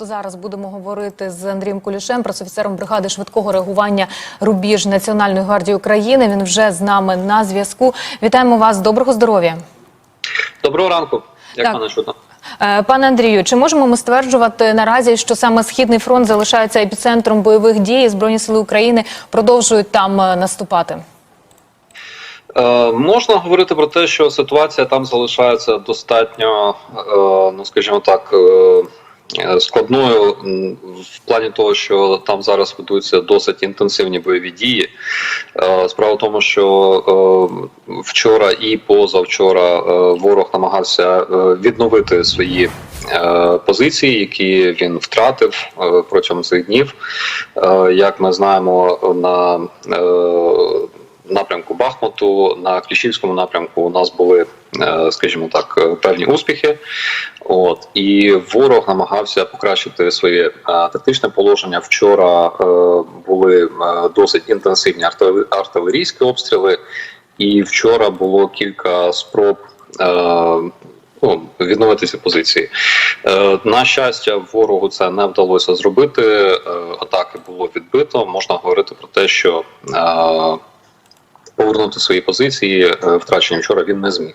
Зараз будемо говорити з Андрієм Кулішем, пресофіцером бригади швидкого реагування Рубіж Національної гвардії України. Він вже з нами на зв'язку. Вітаємо вас. Доброго здоров'я. Доброго ранку. Як мене чутно? Е, Пане Андрію, чи можемо ми стверджувати наразі, що саме східний фронт залишається епіцентром бойових дій? і Збройні сили України продовжують там е, наступати? Е, можна говорити про те, що ситуація там залишається достатньо, е, ну скажімо так, е, складною в плані того, що там зараз ведуться досить інтенсивні бойові дії. Е, Справа в тому, що е, вчора і позавчора е, ворог намагався е, відновити свої е, позиції, які він втратив е, протягом цих днів. Е, Як ми знаємо, на е, напрямку Бахмуту на Кліщівському напрямку у нас були, е, скажімо так, е, певні успіхи. От і ворог намагався покращити своє е, тактичне положення. Вчора е, були е, досить інтенсивні артилерійські обстріли, і вчора було кілька спроб. е, Ну, відновити ці позиції. Е, на щастя, ворогу це не вдалося зробити. Е, атаки було відбито. Можна говорити про те, що е, повернути свої позиції е, втрачені вчора він не зміг.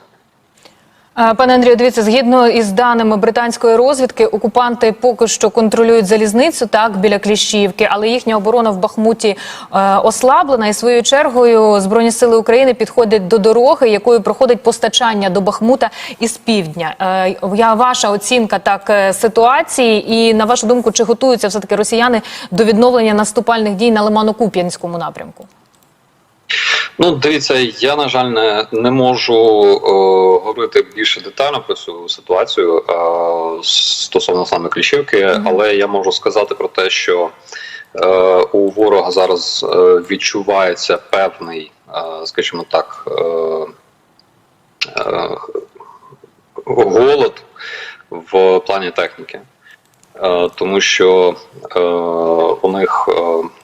Пане Андрію, дивіться, згідно із даними британської розвідки, окупанти поки що контролюють залізницю так біля Кліщівки, але їхня оборона в Бахмуті е, ослаблена. І своєю чергою збройні сили України підходять до дороги, якою проходить постачання до Бахмута із півдня. Е, я ваша оцінка так е, ситуації, і на вашу думку, чи готуються все таки росіяни до відновлення наступальних дій на Лимано-Куп'янському напрямку? Ну, дивіться, я на жаль не, не можу е, говорити більше детально про цю ситуацію е, стосовно саме Кліщівки, але я можу сказати про те, що е, у ворога зараз е, відчувається певний, е, скажімо так, е, е, голод в плані техніки, е, тому що е, у них. Е,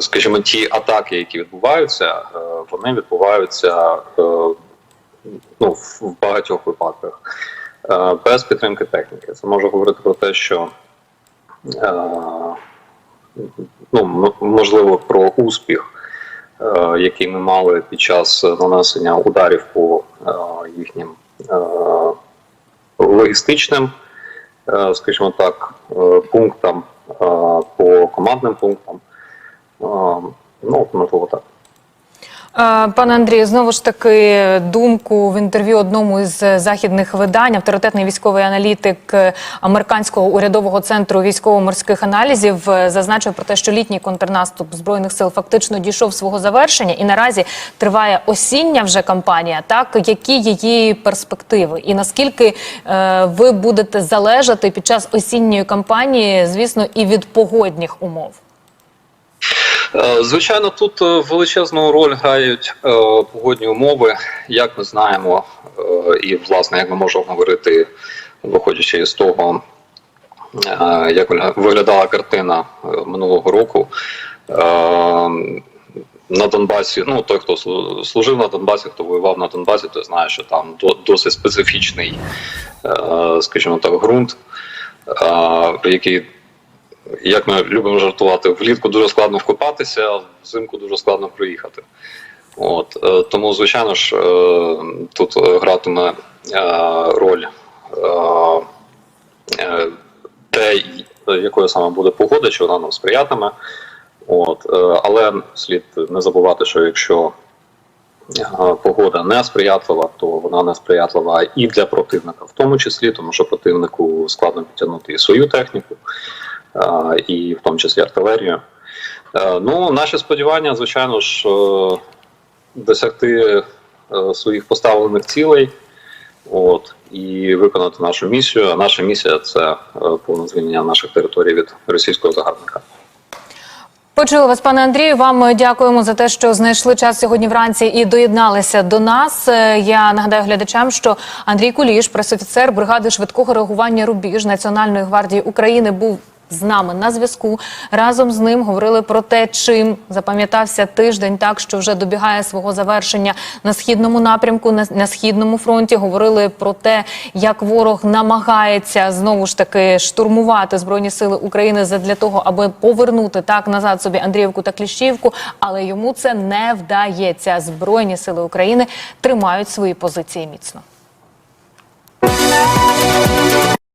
скажімо, ті атаки, які відбуваються, е, вони відбуваються е, ну, в багатьох випадках е, без підтримки техніки. Це може говорити про те, що е, ну, можливо про успіх, е, який ми мали під час нанесення ударів по е, їхнім е, логістичним, е, скажімо так, е, пунктам, е, по командним пунктам. Ну, можливо, так. Пане Андрію, знову ж таки думку в інтерв'ю одному із е, західних видань. Авторитетний військовий аналітик е, американського урядового центру військово-морських аналізів е, зазначив про те, що літній контрнаступ збройних сил фактично дійшов свого завершення, і наразі триває осіння вже кампанія. Так які її перспективи, і наскільки е, ви будете залежати під час осінньої кампанії, звісно, і від погодних умов? Е, Звичайно, тут е, величезну роль грають е, погодні умови, як ми знаємо, і власне, як ми можемо говорити, виходячи із того, як виглядала картина минулого року. На Донбасі, ну той, хто служив на Донбасі, хто воював на Донбасі, той знає, що там до- досить специфічний, скажімо так, ґрунт, який як ми любимо жартувати, влітку дуже складно вкопатися, а взимку дуже складно проїхати. От, е, тому, звичайно ж, е, тут гратиме е, роль те, якою саме буде погода, чи вона нам сприятиме. От, але слід не забувати, що якщо погода не сприятлива, то вона не сприятлива і для противника, в тому числі, тому що противнику складно підтягнути і свою техніку і в тому числі артилерію. Е, Ну, наші сподівання, звичайно ж, е, досягти е, своїх поставлених цілей от, і виконати нашу місію. А наша місія це повне звільнення наших територій від російського загарбника. Почули вас, пане Андрію. Вам дякуємо за те, що знайшли час сьогодні вранці і доєдналися до нас. Я нагадаю глядачам, що Андрій Куліш, пресофіцер бригади швидкого реагування Рубіж Національної гвардії України, був з нами на зв'язку. Разом з ним говорили про те, чим запам'ятався тиждень, так що вже добігає свого завершення на східному напрямку, на, на східному фронті. Говорили про те, як ворог намагається знову ж таки штурмувати збройні сили України задля того, аби повернути так назад собі Андріївку та Кліщівку, але йому це не вдається. Збройні сили України тримають свої позиції міцно.